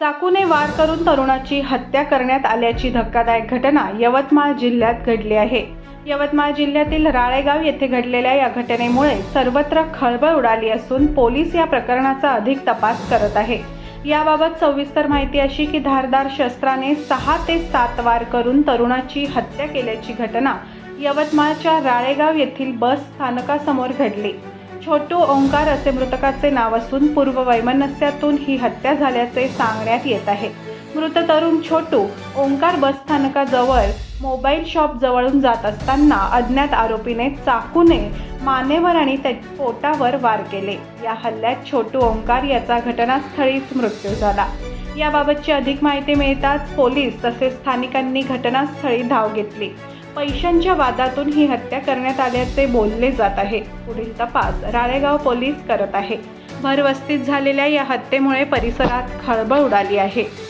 चाकूने वार करून तरुणाची हत्या करण्यात आल्याची धक्कादायक घटना यवतमाळ जिल्ह्यात घडली आहे. यवतमाळ जिल्ह्यातील राळेगाव येथे घडलेल्या या घटनेमुळे सर्वत्र खळबळ उडाली असून पोलीस या प्रकरणाचा अधिक तपास करत आहे. याबाबत सविस्तर माहिती अशी की धारदार शस्त्राने सहा ते सात वार करून तरुणाची हत्या केल्याची घटना यवतमाळच्या राळेगाव येथील बस स्थानकासमोर घडली. छोटू ओंकार असे मृतकाचे नाव असून पूर्व वैमनस्यातून ही हत्या झाल्याचे सांगण्यात येत आहे. मृत तरुण छोटू ओंकार बसस्थानकाजवळ मोबाईल शॉप जवळून जात असताना अज्ञात आरोपीने चाकूने मानेवर आणि त्या पोटावर वार केले. या हल्ल्यात छोटू ओंकार याचा घटनास्थळीच मृत्यू झाला. याबाबतची अधिक माहिती मिळताच पोलीस तसेच स्थानिकांनी घटनास्थळी धाव घेतली. पैशांच्या वादातून ही हत्या करण्यात आल्याचे बोलले जात आहे. पुढील तपास राळेगाव पोलीस करत आहे. भरवस्तीत झालेल्या या हत्येमुळे परिसरात खळबळ उडाली आहे.